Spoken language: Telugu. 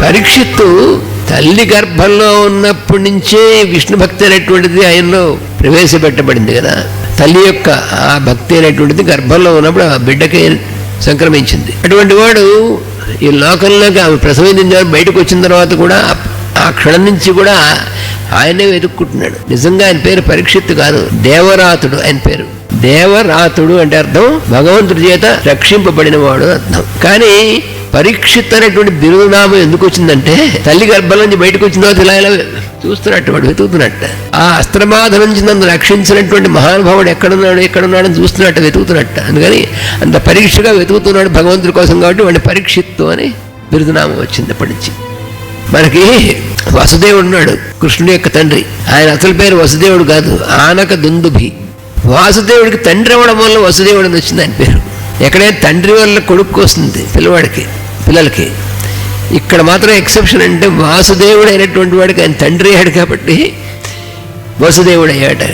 పరీక్షిత్తు తల్లి గర్భంలో ఉన్నప్పటి నుంచే విష్ణు భక్తి అనేటువంటిది ఆయనలో ప్రవేశపెట్టబడింది కదా. తల్లి యొక్క ఆ భక్తి అనేటువంటిది గర్భంలో ఉన్నప్పుడు ఆ బిడ్డకి సంక్రమించింది. అటువంటి వాడు ఈ లోకంలోకి ఆమె ప్రసవించిన తర్వాత బయటకు వచ్చిన తర్వాత కూడా ఆ క్షణం నుంచి కూడా ఆయనే వెతుక్కుంటున్నాడు. నిజంగా ఆయన పేరు పరీక్షిత్తు కాదు దేవరాతుడు ఆయన పేరు. దేవరాతుడు అంటే అర్థం భగవంతుడి చేత రక్షింపబడిన వాడు అర్థం. కానీ పరీక్షిత్ అనేటువంటి బిరుదునామం ఎందుకు వచ్చిందంటే తల్లి గర్భం నుంచి బయటకు వచ్చిందో తర్వాత ఇలా ఇలా చూస్తున్నట్టు వాడు వెతుకుతున్నట్ట. ఆ అస్త్రబాధ నుంచి నన్ను రక్షించినటువంటి మహానుభావుడు ఎక్కడున్నాడు ఎక్కడున్నాడని చూస్తున్నట్టు వెతుకుతున్నట్ట. అందుకని అంత పరీక్షగా వెతుకుతున్నాడు భగవంతుడి కోసం కాబట్టి వాడిని పరీక్షిత్తు అని బిరుదునామం వచ్చింది అప్పటి నుంచి. మనకి వసుదేవుడు ఉన్నాడు కృష్ణుడి యొక్క తండ్రి. ఆయన అసలు పేరు వసుదేవుడు కాదు ఆనక దుందుభి. వాసుదేవుడికి తండ్రి అవ్వడం వల్ల వసుదేవుడు అని వచ్చింది ఆయన పేరు. ఎక్కడైనా తండ్రి వల్ల కొడుకు వస్తుంది పిల్లవాడికి. పిల్లలకి. ఇక్కడ మాత్రం ఎక్సెప్షన్ అంటే వాసుదేవుడు అయినటువంటి వాడికి ఆయన తండ్రి అయ్యాడు కాబట్టి వసుదేవుడు అయ్యాడు